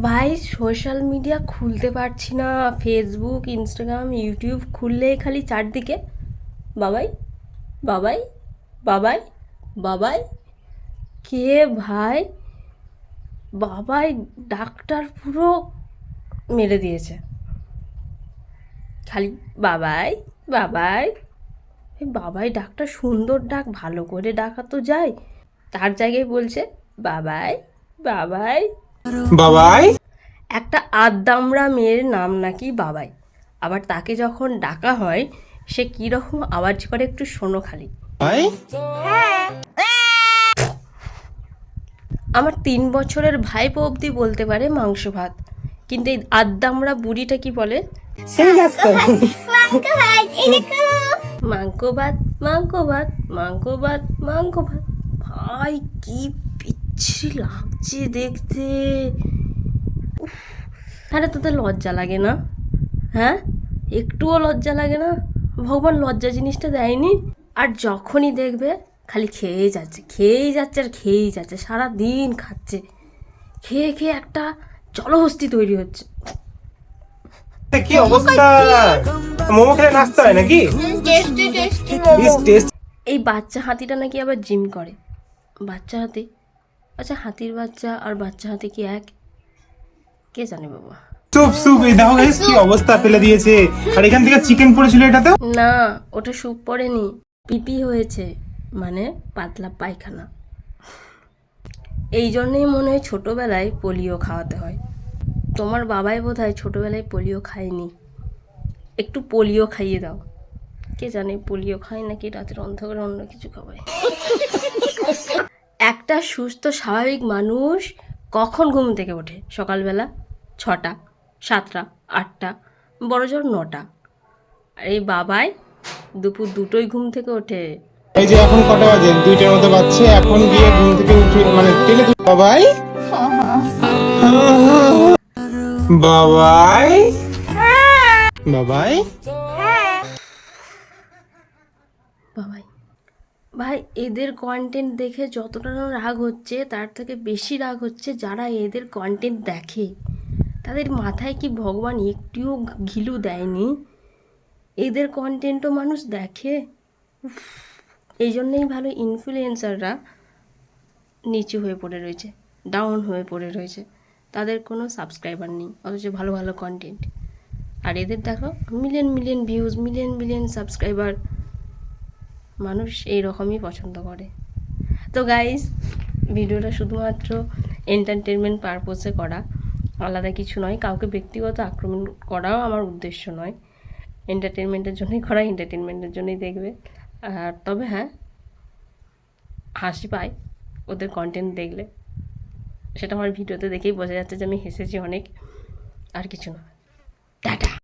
ভাই social media খুলতে পারছি না। ফেসবুক ইনস্টাগ্রাম ইউটিউব খুললেই খালি চারদিকে। বাবাই বাবাই বাবাই বাবাই। কে ভাই? বাবাই, ডাক্তার পুরো মেরে দিয়েছে। খালি বাবাই বাবাই। বাবাই ডাকটা সুন্দর ডাক, ভালো করে ডাকা তো যায়। তার জায়গায় বলছে, বাবাই বাবাই। বাবাই? একটা আদ্দামরা মেয়ের নাম নাকি বাবাই। আবার তাকে যখন ডাকা হয় সে কীরকম আওয়াজ করে একটু শোনো খালি। আমার তিন বছরের ভাইপো অবধি বলতে পারে মাংস ভাত। কিন্তু এই আদ্দামরা বুড়িটা কি বলে? মাংকো ভাত মাংকো ভাত মাংকো ভাত মাংকো ভাত। ভাই কি পিচ্ছি লাগছে দেখতে। আরে তোদের লজ্জা লাগে না? হ্যাঁ? একটুও লজ্জা লাগে না? ভগবান লজ্জা জিনিসটা দেয়নি? আর যখনই দেখবে খালি খেয়েই যাচ্ছে খেয়েই যাচ্ছে আর খেয়েই যাচ্ছে সারা দিন খাচ্ছে। খেয়ে খেয়ে একটা জলহস্তি তৈরি হচ্ছে। কি অবস্থা? মোমো খেলে নাচতে হয় নাকি? এই বাচ্চা হাতিটা নাকি আবার জিম করে? বাচ্চা হাতি? আচ্ছা হাতির বাচ্চা আর বাচ্চা হাতি কি এক? কে জানে বাবা? সুপ সুপ এই দেখো guys, কি অবস্থা ফেলে দিয়েছে। আর এখান থেকে চিকেন পড়েছিল এটাতে? না ওটা স্যুপ পড়েনি পিপি হয়েছে মানে পাতলা পায়খানা। এই জন্যই মনে হয় ছোটোবেলায় পোলিও খাওয়াতে হয়। তোমার বাবাই বোধ হয় ছোটোবেলায় পোলিও খায়নি। একটু পোলিও খাইয়ে দাও। কে জানে পোলিও খায় নাকি রাতের অন্ধকারে অন্য কিছু খাওয়ায় একটা সুস্থ স্বাভাবিক মানুষ কখন ঘুম থেকে ওঠে? সকালবেলা ছটা সাতটা আটটা বড় জোর নটা। আর এই বাবাই দুপুর দুটোই ঘুম থেকে ওঠে। এই যে এখন কটা বাজে? দুইটার মতো বাজছে। এখন গিয়ে ঘুম থেকে উঠে মানে টেনে তুল- বাবাই? বাবাই? বাবাই? বাবাই। ভাই, এদের কন্টেন্ট দেখে যতটা রাগ হচ্ছে, তার থেকে বেশি রাগ হচ্ছে যারা এদের কন্টেন্ট দেখে। তাদের মাথায় কি ভগবান একটিও ঘিলু দেয়নি? এদের কন্টেন্টও মানুষ দেখে? এই জন্যেই ভালো ইনফ্লুয়েন্সাররা নিচু হয়ে পড়ে রয়েছে ডাউন হয়ে পড়ে রয়েছে। তাদের কোনো সাবস্ক্রাইবার নেই, অথচ ভালো ভালো কন্টেন্ট আর এদের দেখো million million views million million subscriber মানুষ এই রকমই পছন্দ করে। তো গাইস ভিডিওটা শুধুমাত্র এন্টারটেনমেন্ট পারপোসে করা, আলাদা কিছু নয়, কাউকে ব্যক্তিগত আক্রমণ করাও আমার উদ্দেশ্য নয়। এন্টারটেনমেন্টের জন্যই করা এন্টারটেনমেন্টের জন্যই দেখবে। আর তবে হ্যাঁ হাসি পায় ওদের কন্টেন্ট দেখলে। সেটা আমার ভিডিওতে দেখেই বোঝা যাচ্ছে যে আমি হেসেছি অনেক, আর কিছু না।